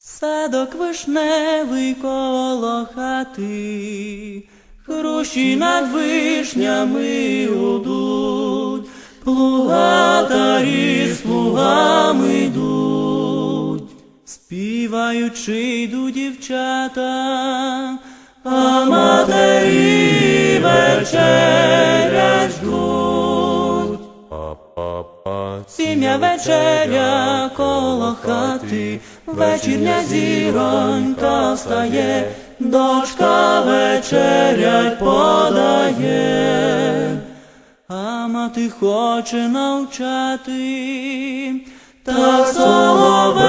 Садок вишневий коло хати, Хрущі над вишнями гудуть, Плугатарі з плугами йдуть, співаючи йдуть дівчата, а матері вечерять ждуть. Сім'я вечеря коло хати, вечірня зіронька встає, дочка вечерять подає, а мати хоче навчати, та соловейко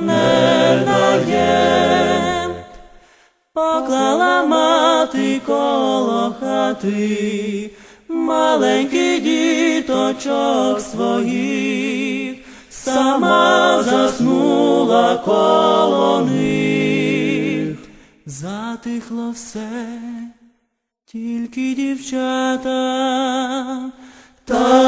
не дає. Поклала мати коло хати, маленький діточок своїх, сама заснула коло них, затихло все, тільки дівчата та.